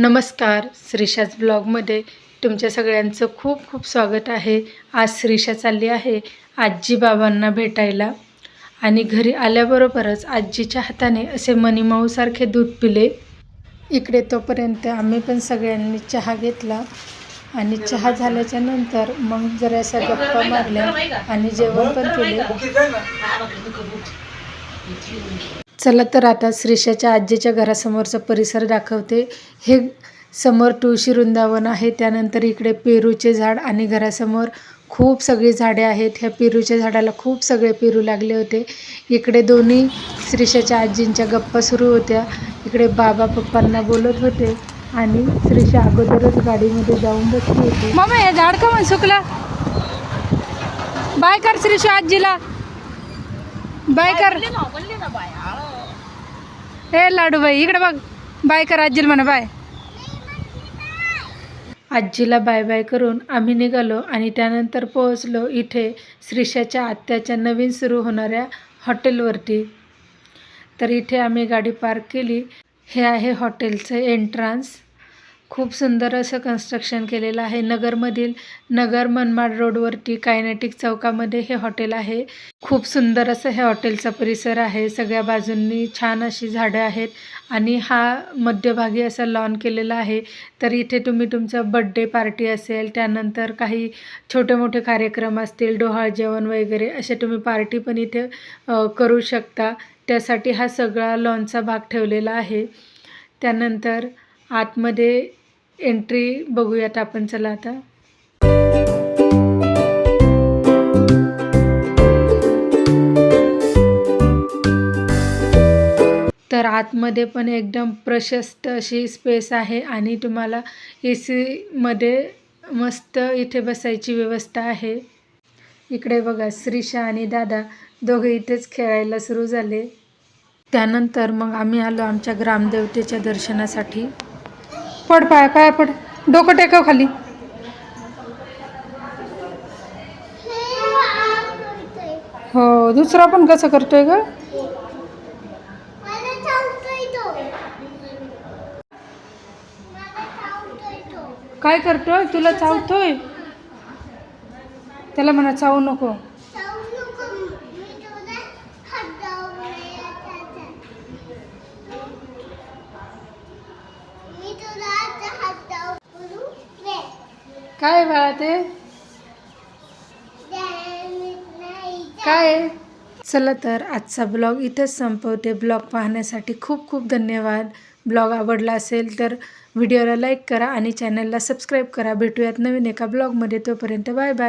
नमस्कार श्रीशाच ब्लॉगमध्ये तुमच्या सगळ्यांचं खूप खूप स्वागत आहे. आज श्रीषा चालली आहे आजी बाबांना भेटायला आणि घरी आल्याबरोबरच आजीच्या हाताने असे मनीमाऊसारखे दूध पिले. इकडे तोपर्यंत आम्ही पण सगळ्यांनी चहा घेतला आणि चहा झाल्याच्यानंतर मग जराशा गप्पा मारल्या आणि जेवण पण केले. चला तर आता श्रीषाच्या आजीच्या घरासमोरचा परिसर दाखवते. हे समोर तुळशी वृंदावन आहे. त्यानंतर इकडे पेरूचे झाड आणि घरासमोर खूप सगळी झाडे आहेत. ह्या पेरूच्या झाडाला खूप सगळे पेरू लागले होते. इकडे दोन्ही श्रीषाच्या आजींच्या गप्पा सुरू होत्या. इकडे बाबा पप्पांना बोलत होते आणि श्रीषा अगोदरच गाडीमध्ये जाऊन बसली होती. मामा हे झाड का म्हण सुकला. बाय कर श्रीषा आजीला बाय कर. ए लाडूबाई इकडे बघ. बाय कर आजीला म्हणा बाय. आजीला बाय बाय करून आम्ही निघालो आणि त्यानंतर पोहोचलो इथे श्रीषाच्या आत्याच्या नवीन सुरू होणाऱ्या हॉटेलवरती. तर इथे आम्ही गाडी पार्क केली. हे आहे हॉटेलचं एंट्रान्स खूप सुंदर असं कन्स्ट्रक्शन केलेलं आहे. नगरमधील नगर मनमाड रोडवरती कायनेटिक चौकामध्ये हे हॉटेल आहे. खूप सुंदर असं हे हॉटेलचा परिसर आहे. सगळ्या बाजूंनी छान अशी झाडं आहेत आणि हा मध्यभागी असा लॉन केलेला आहे. तर इथे तुम्ही तुमचं बड्डे पार्टी असेल त्यानंतर काही छोटे मोठे कार्यक्रम असतील डोहाळ जेवण वगैरे असे तुम्ही पार्टी पण इथे करू शकता. त्यासाठी हा सगळा लॉनचा भाग ठेवलेला आहे. त्यानंतर आतमध्ये एंट्री बघूयात आपण चला आता. तर आतमध्ये पण एकदम प्रशस्त अशी स्पेस आहे आणि तुम्हाला ए सीमध्ये मस्त इथे बसायची व्यवस्था आहे. इकडे बघा श्रीशा आणि दादा दोघे इथेच खेळायला सुरू झाले. त्यानंतर मग आम्ही आलो आमच्या ग्रामदेवतेच्या दर्शनासाठी. पड पाय पाय पड. डोकं टेकव खाली. हो दुसरा पण कसं करतोय ग? काय करतोय? तुला चावतोय? त्याला म्हणा चावू नको. काय बाळा ते काय? चला तर आजचा ब्लॉग इथंच संपवते. ब्लॉग पाहण्यासाठी खूप खूप धन्यवाद. ब्लॉग आवडला असेल तर व्हिडिओला लाईक करा आणि चॅनलला सबस्क्राईब करा. भेटूयात नवीन एका ब्लॉगमध्ये. तोपर्यंत बाय बाय.